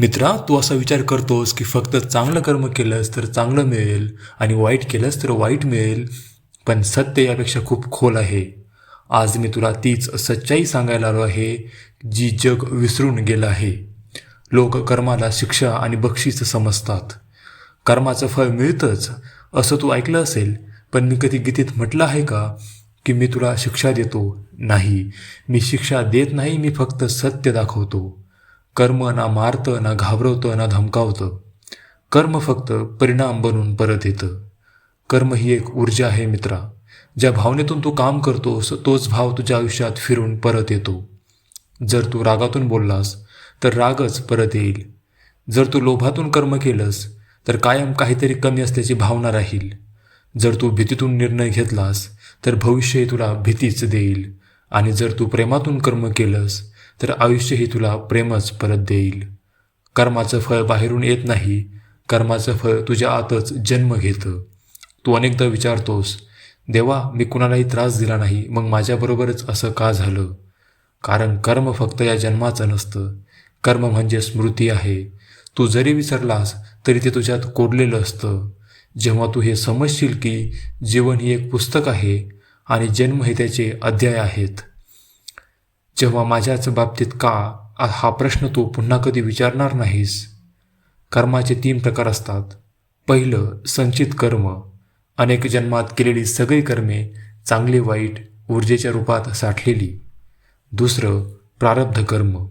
मित्रा तू असा विचार करतोस की फक्त चांगलं कर्म केलंस तर चांगलं मिळेल आणि वाईट केलंस तर वाईट मिळेल पण सत्य यापेक्षा खूप खोल आहे. आज मी तुला तीच सच्चाई सांगायला आलो आहे जी जग विसरून गेलं आहे. लोक कर्माला शिक्षा आणि बक्षीस समजतात. कर्माचं फळ मिळतंच असं तू ऐकलं असेल पण मी कधी गीतेत म्हटलं आहे का की मी तुला शिक्षा देतो नाही. मी शिक्षा देत नाही मी फक्त सत्य दाखवतो. कर्म ना मारतं ना घाबरवतं ना धमकावतं. कर्म फक्त परिणाम बनून परत येतं. कर्म ही एक ऊर्जा आहे मित्रा. ज्या भावनेतून तू काम करतोस तोच भाव तुझ्या आयुष्यात फिरून परत येतो. जर तू रागातून बोललास तर रागच परत येईल. जर तू लोभातून कर्म केलंस तर कायम काहीतरी कमी असल्याची भावना राहील. जर तू भीतीतून निर्णय घेतलास तर भविष्यही तुला भीतीच देईल. आणि जर तू प्रेमातून कर्म केलंस तर आयुष्यही तुला प्रेमच परत देईल. कर्माचं फळ बाहेरून येत नाही. कर्माचं फळ तुझ्या आतच जन्म घेतं. तू अनेकदा विचारतोस देवा मी कुणालाही त्रास दिला नाही मग माझ्याबरोबरच असं का झालं? कारण कर्म फक्त या जन्माचं नसतं. कर्म म्हणजे स्मृती आहे. तू जरी विसरलास तरी ते तुझ्यात कोडलेलं असतं. जेव्हा तू हे समजशील की जीवन ही एक पुस्तक आहे आणि जन्म हे त्याचे अध्याय आहेत. जेव्हा माझ्याच बाबतीत का हा प्रश्न तू पुन्हा कधी विचारणार नाहीस? कर्माचे तीन प्रकार असतात. पहिलं संचित कर्म. अनेक जन्मात केलेली सगळी कर्मे चांगली वाईट ऊर्जेच्या रूपात साठलेली. दुसरं प्रारब्ध कर्म.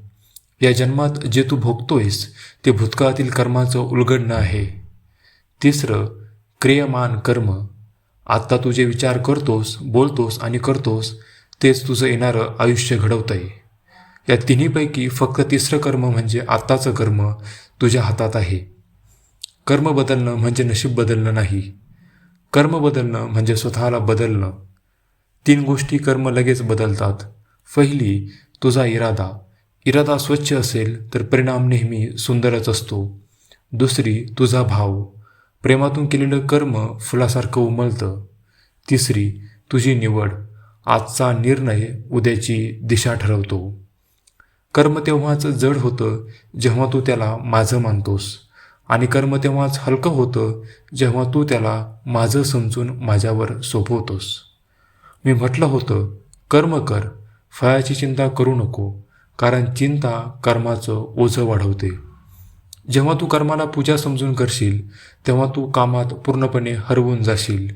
या जन्मात जे तू भोगतोयस ते भूतकाळातील कर्माचं उलगडणं आहे. तिसरं क्रियमान कर्म. आत्ता तू जे विचार करतोस बोलतोस आणि करतोस तेच तुझं येणारं आयुष्य घडवतंय. या तिन्हीपैकी फक्त तिसरं कर्म म्हणजे आत्ताचं कर्म तुझ्या हातात आहे. कर्म बदलणं म्हणजे नशीब बदलणं नाही. कर्म बदलणं म्हणजे स्वतःला बदलणं. तीन गोष्टी कर्म लगेच बदलतात. पहिली तुझा इरादा. इरादा स्वच्छ असेल तर परिणाम नेहमी सुंदरच असतो. दुसरी तुझा भाव. प्रेमातून केलेलं कर्म फुलासारखं उमलतं. तिसरी तुझी निवड. आजचा निर्णय उद्याची दिशा ठरवतो. कर्म तेव्हाच जड होतं जेव्हा तू त्याला माझं मानतोस. आणि कर्म तेव्हाच हलकं होतं जेव्हा तू त्याला माझं समजून माझ्यावर सोपवतोस. मी म्हटलं होतं कर्म कर फळाची चिंता करू नको कारण चिंता कर्माचं ओझं वाढवते. जेव्हा तू कर्माला पूजा समजून करशील तेव्हा तू कामात पूर्णपणे हरवून जाशील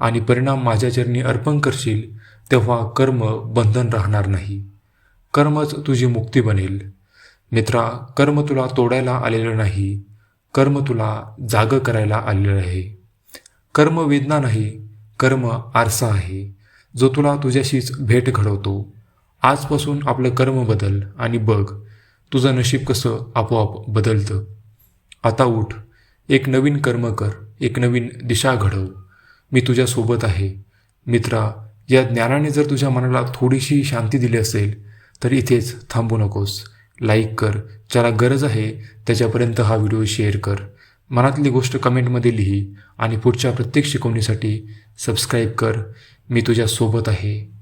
आणि परिणाम माझ्या चरणी अर्पण करशील तेव्हा कर्म बंधन राहणार नाही. कर्मच तुझी मुक्ती बनेल. मित्रा कर्म तुला तोडायला आलेलं नाही. कर्म तुला जाग करायला आलेलं आहे. कर्म वेदना नाही कर्म आरसा आहे. जो तुला तुझ्याशीच भेट घडवतो. आजपासून आपलं कर्म बदल आणि बघ तुझं नशीब कसं आपोआप बदलतं. आता उठ एक नवीन कर्म कर एक नवीन दिशा घडव. मी तुझ्यासोबत आहे. मित्रा या ज्ञानाने जर तुझ्या मनाला थोडीशी शांती दिली असेल तर इथेच थांबू नकोस. लाईक कर. ज्याला गरज आहे त्याच्यापर्यंत हा व्हिडिओ शेअर कर. मनातली गोष्ट कमेंटमध्ये लिही आणि पुढच्या प्रत्येक शिकवणीसाठी सबस्क्राईब कर. मी तुझ्यासोबत आहे.